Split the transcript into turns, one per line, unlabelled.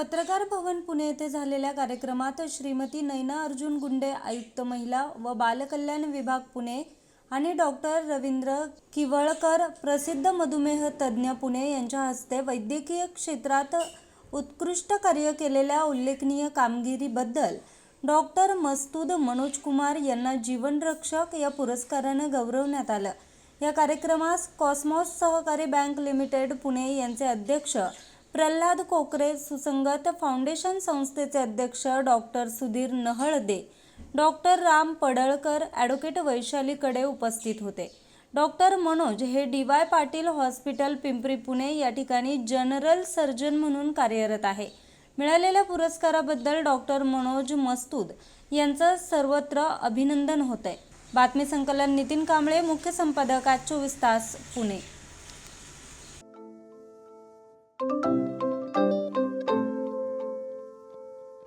पत्रकार भवन पुणे येथे झालेल्या कार्यक्रमात श्रीमती नैना अर्जुन गुंडे आयुक्त महिला व बालकल्याण विभाग पुणे आणि डॉक्टर रवींद्र किवळकर प्रसिद्ध मधुमेह तज्ज्ञ पुणे यांच्या हस्ते वैद्यकीय क्षेत्रात उत्कृष्ट कार्य केलेल्या उल्लेखनीय कामगिरीबद्दल डॉक्टर मस्तूद मनोज कुमार यांना जीवनरक्षक या पुरस्कारानं गौरवण्यात आलं. या कार्यक्रमास कॉस्मॉस सहकारी बँक लिमिटेड पुणे यांचे अध्यक्ष प्रल्हाद कोकरे सुसंगत फाउंडेशन संस्थेचे अध्यक्ष doctor Sudhir Nahalde doctor Ram Padalkar advocate वैशालीकडे उपस्थित होते. डॉक्टर मनोज हे D Y Patil hospital Pimpri Pune या ठिकाणी जनरल सर्जन म्हणून कार्यरत आहे. मिळालेल्या पुरस्काराबद्दल डॉक्टर मनोज मस्तूद यांचं सर्वत्र अभिनंदन होत आहे बातमी संकलन नितीन कांबळे मुख्य संपादक आज चोवीस तास पुणे.